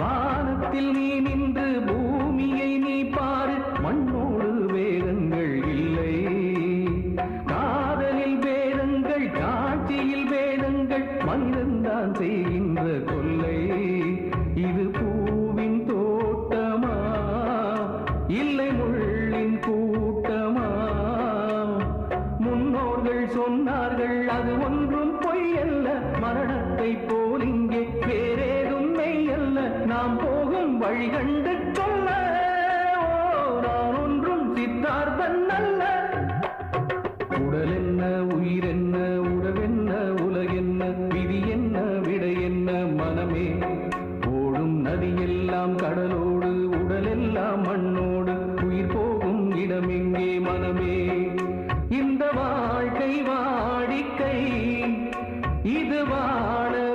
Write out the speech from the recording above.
வானத்தில் நீ நின்று பூமியை நீ பாரு. மண்ணோடு வேதங்கள் இல்லை. காதலில் வேதங்கள் காட்சியில் வேதங்கள் மனிதன்தான் செய்கின்ற கொல்லை இது பூவின் தோட்டமா? இல்லை முள்ளின் கூட்டமா? முன்னோர்கள் சொன்னார்கள் அது ஒன்றும் பொய்யல் நாம் போகும் வழி கண்டு கொள்ள. நான் ஒன்றும் சித்தார்த்தன் அல்ல. உடல் என்ன உயிர் என்ன உறவென்ன உலகென்ன விதி என்ன விடை என்ன மனமே. ஓடும் நதியெல்லாம் கடலோடு உடலெல்லாம் மண்ணோடு. உயிர் போகும் இடமெங்கே மனமே. இந்த வாழ்க்கை வாடிக்கை. இது வாழ